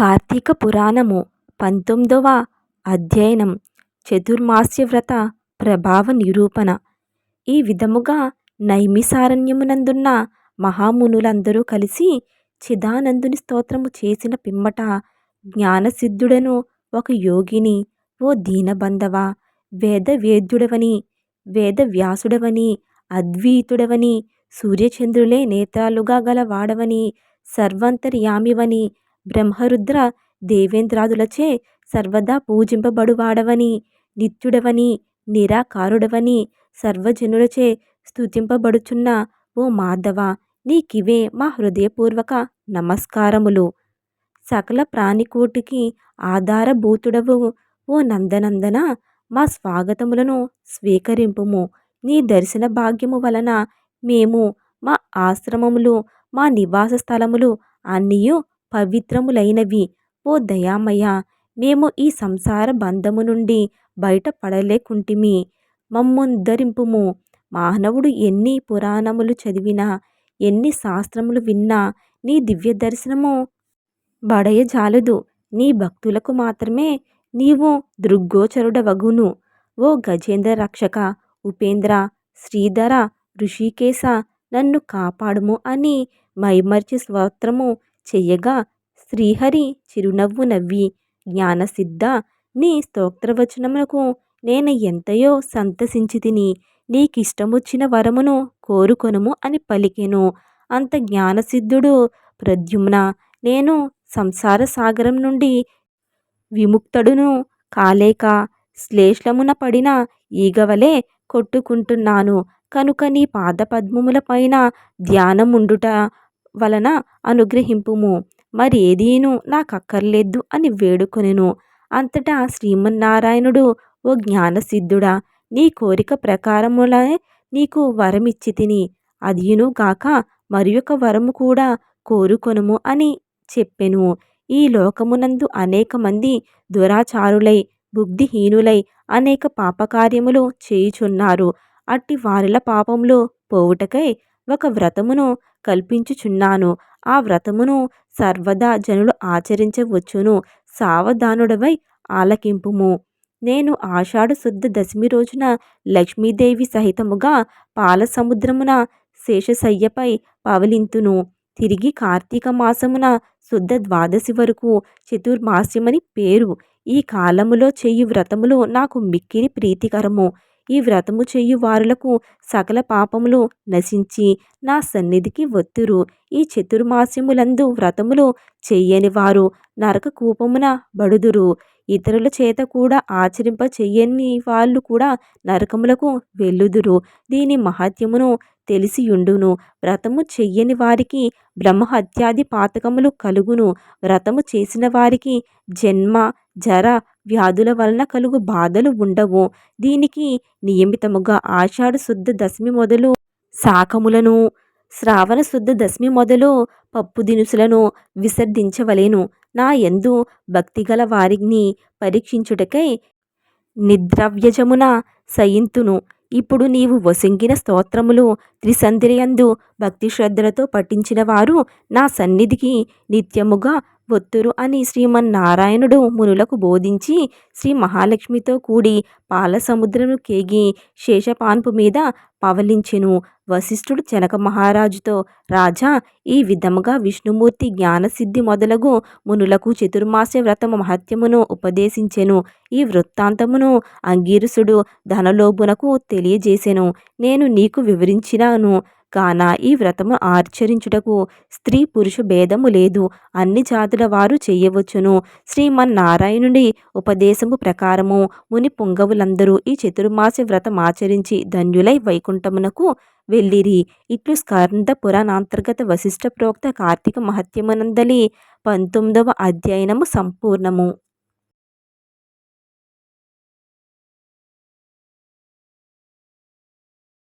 కార్తీక పురాణము పంతొమ్మిదవ అధ్యయనం చతుర్మాస్య వ్రత ప్రభావ నిరూపణ. ఈ విధముగా నైమిసారణ్యమునందున్న మహామునులందరూ కలిసి చిదానందుని స్తోత్రము చేసిన పిమ్మట జ్ఞానసిద్ధుడను ఒక యోగిని ఓ దీనబంధవ వేదవేద్యుడవని వేదవ్యాసుడవని అద్వైతుడవని సూర్యచంద్రులే నేత్రాలుగా గల వాడవని బ్రహ్మరుద్ర దేవేంద్రాదులచే సర్వదా పూజింపబడువాడవని నిత్యుడవని నిరాకారుడవని సర్వజనులచే స్తుతింపబడుచున్న ఓ మాధవ నీకివే మా హృదయపూర్వక నమస్కారములు. సకల ప్రాణికోటికి ఆధారభూతుడవు ఓ నందనందన మా స్వాగతములను స్వీకరింపుము. నీ దర్శన భాగ్యము వలన మేము మా ఆశ్రమములు మా నివాస స్థలములు అన్నియు పవిత్రములైనవి. ఓ దయామయ మేము ఈ సంసార బంధము నుండి బయటపడలేకుంటిమి. మమ్ముందరింపుము. మానవుడు ఎన్ని పురాణములు చదివినా ఎన్ని శాస్త్రములు విన్నా నీ దివ్య దర్శనము బడయజాలదు. నీ భక్తులకు మాత్రమే నీవు దృగ్గోచరుడవగును. ఓ గజేంద్ర రక్షక ఉపేంద్ర శ్రీధర ఋషికేశ నన్ను కాపాడుము అని మైమర్చి స్తోత్రము చెయ్యగా శ్రీహరి చిరునవ్వు నవ్వి జ్ఞానసిద్ధ నీ స్తోత్రవచనమునకు నేను ఎంతయో సంతసించితిని నీకిష్టమొచ్చిన వరమును కోరుకొనుము అని పలికెను. అంత జ్ఞానసిద్ధుడు ప్రద్యుమ్న నేను సంసార సాగరం నుండి విముక్తుడును కాలేక శ్లేష్లమున పడిన ఈగవలే కొట్టుకుంటున్నాను. కనుక నీ పాదపద్మముల పైన ధ్యానముండుట వలన అనుగ్రహింపుము. మరి ఏదీను నాకక్కర్లేదు అని వేడుకొనెను. అంతటా శ్రీమన్నారాయణుడు ఓ జ్ఞానసిద్ధుడా నీ కోరిక ప్రకారములే నీకు వరమిచ్చితిని అదియును గాక మరియొక వరము కూడా కోరుకొనుము అని చెప్పెను. ఈ లోకమునందు అనేక మంది దురాచారులై బుద్ధిహీనులై అనేక పాపకార్యములు చేయుచున్నారు. అట్టి వారిల పాపములు పోవుటకై ఒక వ్రతమును కల్పించుచున్నాను. ఆ వ్రతమును సర్వదా జనులు ఆచరించవచ్చును. సావధానుడవై ఆలకింపుము. నేను ఆషాఢ శుద్ధ దశమి రోజున లక్ష్మీదేవి సహితముగా పాల సముద్రమున శేషశయ్యపై పవలింతును. తిరిగి కార్తీక మాసమున శుద్ధ ద్వాదశి వరకు చతుర్మాస్యమని పేరు. ఈ కాలములో చేయు వ్రతములు నాకు మిక్కిలి ప్రీతికరము. ఈ వ్రతము చేయు వారులకు సకల పాపములు నశించి నా సన్నిధికి వత్తురు. ఈ చతుర్మాస్యములందు వ్రతములు చెయ్యని వారు నరక కూపమున బడుదురు. ఇతరుల చేత కూడా ఆచరింప చెయ్యని వాళ్ళు కూడా నరకములకు వెళ్ళుదురు. దీని మహత్యమును తెలిసియుండును. వ్రతము చెయ్యని వారికి బ్రహ్మహత్యాది పాతకములు కలుగును. వ్రతము చేసిన వారికి జన్మ జర వ్యాధుల వలన కలుగు బాధలు ఉండవు. దీనికి నియమితముగా ఆషాఢ శుద్ధ దశమి మొదలు శాకములను శ్రావణ శుద్ధ దశమి మొదలు పప్పు దినుసులను విసర్జించవలేను. నా యందు భక్తిగల వారిని పరీక్షించుటకై నిద్రవ్యజమున సయింతును. ఇప్పుడు నీవు వసింగిన స్తోత్రములు త్రిసంధ్యయందు భక్తి శ్రద్ధలతో పఠించిన వారు నా సన్నిధికి నిత్యముగా వత్తురు అని శ్రీమన్నారాయణుడు మునులకు బోధించి శ్రీ మహాలక్ష్మితో కూడి పాలసముద్రను కేగి శేషపాన్పు మీద పవలించెను. వశిష్ఠుడు జనక మహారాజుతో రాజా ఈ విధముగా విష్ణుమూర్తి జ్ఞానసిద్ధి మొదలగు మునులకు చతుర్మాస్య వ్రత మహత్యమును ఉపదేశించెను. ఈ వృత్తాంతమును అంగీరుసుడు ధనలోభునకు తెలియజేసెను. నేను నీకు వివరించినాను. కాన ఈ వ్రతము ఆచరించుటకు స్త్రీ పురుష భేదము లేదు. అన్ని జాతుల వారు చేయవచ్చును. శ్రీమన్నారాయణుడి ఉపదేశము ప్రకారము ముని పుంగవులందరూ ఈ చతుర్మాస వ్రతం ఆచరించి ధన్యులై వైకుంఠమునకు వెళ్ళిరి. ఇట్లు స్కంద పురాణాంతర్గత వశిష్ఠ ప్రోక్త కార్తీక మహత్యమునందలి పంతొమ్మిదవ అధ్యయనము సంపూర్ణము.